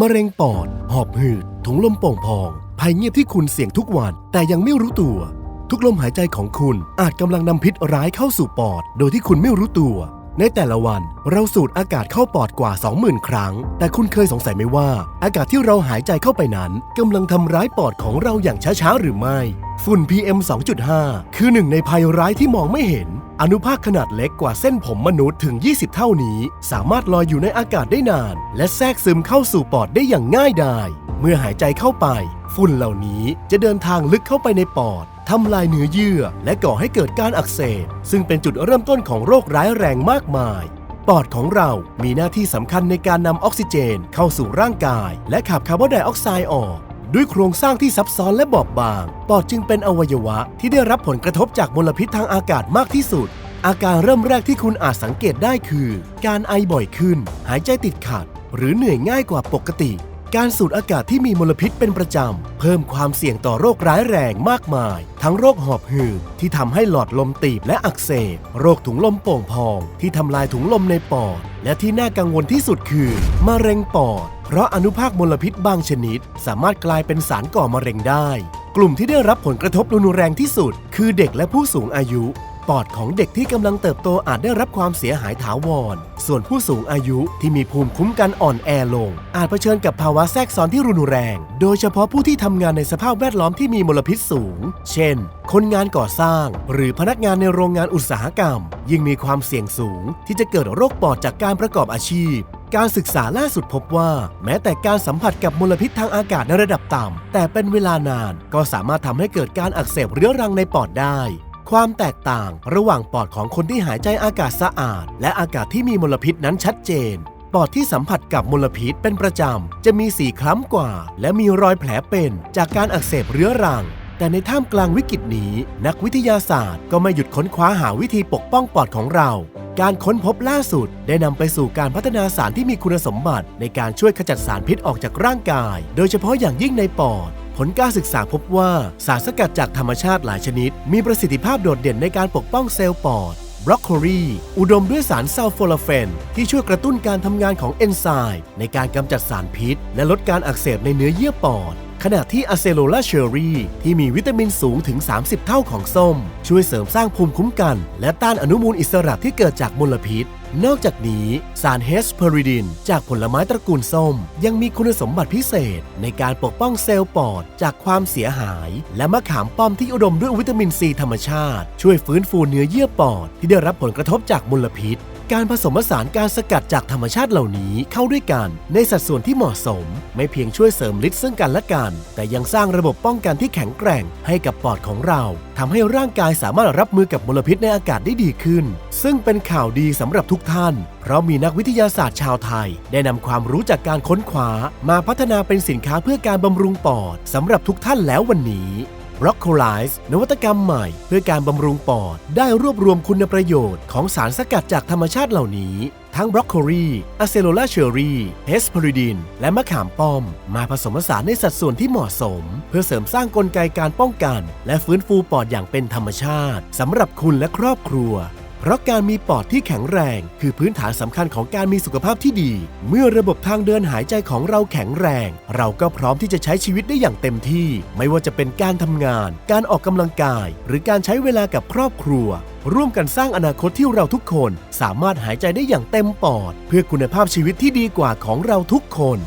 มะเร็งปอด หอบหืด ถุงลมโป่งพอง ภัยเงียบที่คุณเสี่ยงทุกวัน แต่ยังไม่รู้ตัว ทุกลมหายใจของคุณอาจกำลังนำพิษร้ายเข้าสู่ปอด โดยที่คุณไม่รู้ตัว ในแต่ละวันเราสูดอากาศเข้าปอดกว่า 20,000 ครั้ง แต่คุณเคยสงสัยไหมว่า อากาศที่เราหายใจเข้าไปนั้นกำลังทำร้ายปอดของเราอย่างช้าๆหรือไม่ ฝุ่น PM 2.5 คือหนึ่งในภัยร้ายที่มองไม่เห็น อนุภาคขนาดเล็กกว่าเส้นผมมนุษย์ถึง 20 เท่านี้ สามารถลอยอยู่ในอากาศได้นาน และแทรกซึมเข้าสู่ปอดได้อย่างง่ายดาย เมื่อหายใจเข้าไป ฝุ่นเหล่านี้จะเดินทางลึกเข้าไปในปอดทำลายเนื้อเยื่อ และก่อให้เกิดการอักเสบซึ่งเป็นจุดเริ่มต้นของโรคร้ายแรงมากมาย ปอดของเรามีหน้าที่สำคัญในการนำออกซิเจน เข้าสู่ร่างกาย และขับคาร์บอนไดออกไซด์ออก ด้วยโครงสร้างที่ซับซ้อนและบอบบาง ปอดจึงเป็นอวัยวะที่ได้รับผลกระทบจากมลพิษทางอากาศมากที่สุด อาการเริ่มแรกที่คุณอาจสังเกตได้คือ การไอบ่อยขึ้น หายใจติดขัด หรือเหนื่อยง่ายกว่าปกติ การสูดอากาศที่มีมลพิษเป็นประจำ เพิ่มความเสี่ยงต่อโรคร้ายแรงมากมาย ทั้งโรคหอบหืดที่ทำให้หลอดลมตีบและอักเสบ โรคถุงลมโป่งพอง ที่ทำลายถุงลมในปอด และที่น่ากังวลที่สุดคือมะเร็งปอด เพราะอนุภาคมลพิษบางชนิด สามารถกลายเป็นสารก่อมะเร็งได้ กลุ่มที่ได้รับผลกระทบรุนแรงที่สุด คือเด็กและผู้สูงอายุ ปอดของเด็กที่กำลังเติบโตอาจได้รับความเสียหายถาวร ส่วนผู้สูงอายุที่มีภูมิคุ้มกันอ่อนแอลง อาจเผชิญกับภาวะแทรกซ้อนที่รุนแรง โดยเฉพาะผู้ที่ทำงานในสภาพแวดล้อมที่มีมลพิษสูง เช่น คนงานก่อสร้าง หรือพนักงานในโรงงานอุตสาหกรรม ยิ่งมีความเสี่ยงสูง ที่จะเกิดโรคปอดจากการประกอบอาชีพการศึกษาล่าสุดพบว่า แม้แต่การสัมผัสกับมลพิษทางอากาศในระดับต่ำแต่เป็นเวลานานก็สามารถทำให้เกิดการอักเสบเรื้อรังในปอดได้ ความแตกต่างระหว่างปอดของคนที่หายใจอากาศสะอาด และอากาศที่มีมลพิษนั้นชัดเจน ปอดที่สัมผัสกับมลพิษเป็นประจำ จะมีสีคล้ำกว่า และมีรอยแผลเป็นจากการอักเสบเรื้อรัง แต่ในท่ามกลางวิกฤตนี้ นักวิทยาศาสตร์ก็ไม่หยุดค้นคว้าหาวิธีปกป้องปอดของเรา การค้นพบล่าสุด ได้นำไปสู่การพัฒนาสารที่มีคุณสมบัติ ในการช่วยขจัดสารพิษออกจากร่างกาย โดยเฉพาะอย่างยิ่งในปอด ผลการศึกษาพบว่าสารสกัดจากธรรมชาติหลายชนิด มีประสิทธิภาพโดดเด่นในการปกป้องเซลล์ปอดบรอกโคลีอุดมด้วยสารซัลโฟลาเฟน ที่ช่วยกระตุ้นการทำงานของเอนไซม์ในการกำจัดสารพิษ และลดการอักเสบในเนื้อเยื่อปอด ขณะที่อะเซโลลาเชอรี่ที่มีวิตามินสูงถึง 30 เท่าของส้ม ช่วยเสริมสร้างภูมิคุ้มกัน และต้านอนุมูลอิสระที่เกิดจากมลพิษ นอกจากนี้สารเฮสเพอริดิน จากผลไม้ตระกูลส้ม ยังมีคุณสมบัติพิเศษ ในการปกป้องเซลล์ปอดจากความเสียหาย และมะขามป้อมที่อุดมด้วยวิตามินซีธรรมชาติ ช่วยฟื้นฟูเนื้อเยื่อปอดที่ได้รับผลกระทบจากมลพิษ การผสมผสานการสกัดจากธรรมชาติเหล่านี้เข้าด้วยกันในสัดส่วนที่เหมาะสม ไม่เพียงช่วยเสริมฤทธิ์ซึ่งกันและกัน แต่ยังสร้างระบบป้องกันที่แข็งแกร่งให้กับปอดของเราทำให้ร่างกายสามารถรับมือกับมลพิษในอากาศได้ดีขึ้น ซึ่งเป็นข่าวดีสำหรับทุกท่าน เพราะมีนักวิทยาศาสตร์ชาวไทย ได้นำความรู้จากการค้นคว้า มาพัฒนาเป็นสินค้าเพื่อการบำรุงปอดสำหรับทุกท่านแล้ววันนี้ r o c c o l i z e นวัตกรรมใหม่เพื่อการบำรุงปอด ได้รวบรวมคุณประโยชน์ของสารสกัดจากธรรมชาติเหล่านี้ ทั้งบรอกโคลีอะเซโลลาเชอรี่เฮสพอริดิน และมะขามป้อม มาผสมผสานในสัดส่วนที่เหมาะสม เพื่อเสริมสร้างกลไกการป้องกัน และฟื้นฟูปอดอย่างเป็นธรรมชาติสำหรับคุณและครอบครัว เพราะการมีปอดที่แข็งแรง คือพื้นฐานสำคัญของการมีสุขภาพที่ดี เมื่อระบบทางเดินหายใจของเราแข็งแรง เราก็พร้อมที่จะใช้ชีวิตได้อย่างเต็มที่ ไม่ว่าจะเป็นการทำงาน การออกกำลังกาย หรือการใช้เวลากับครอบครัว ร่วมกันสร้างอนาคตที่เราทุกคน สามารถหายใจได้อย่างเต็มปอด เพื่อคุณภาพชีวิตที่ดีกว่าของเราทุกคน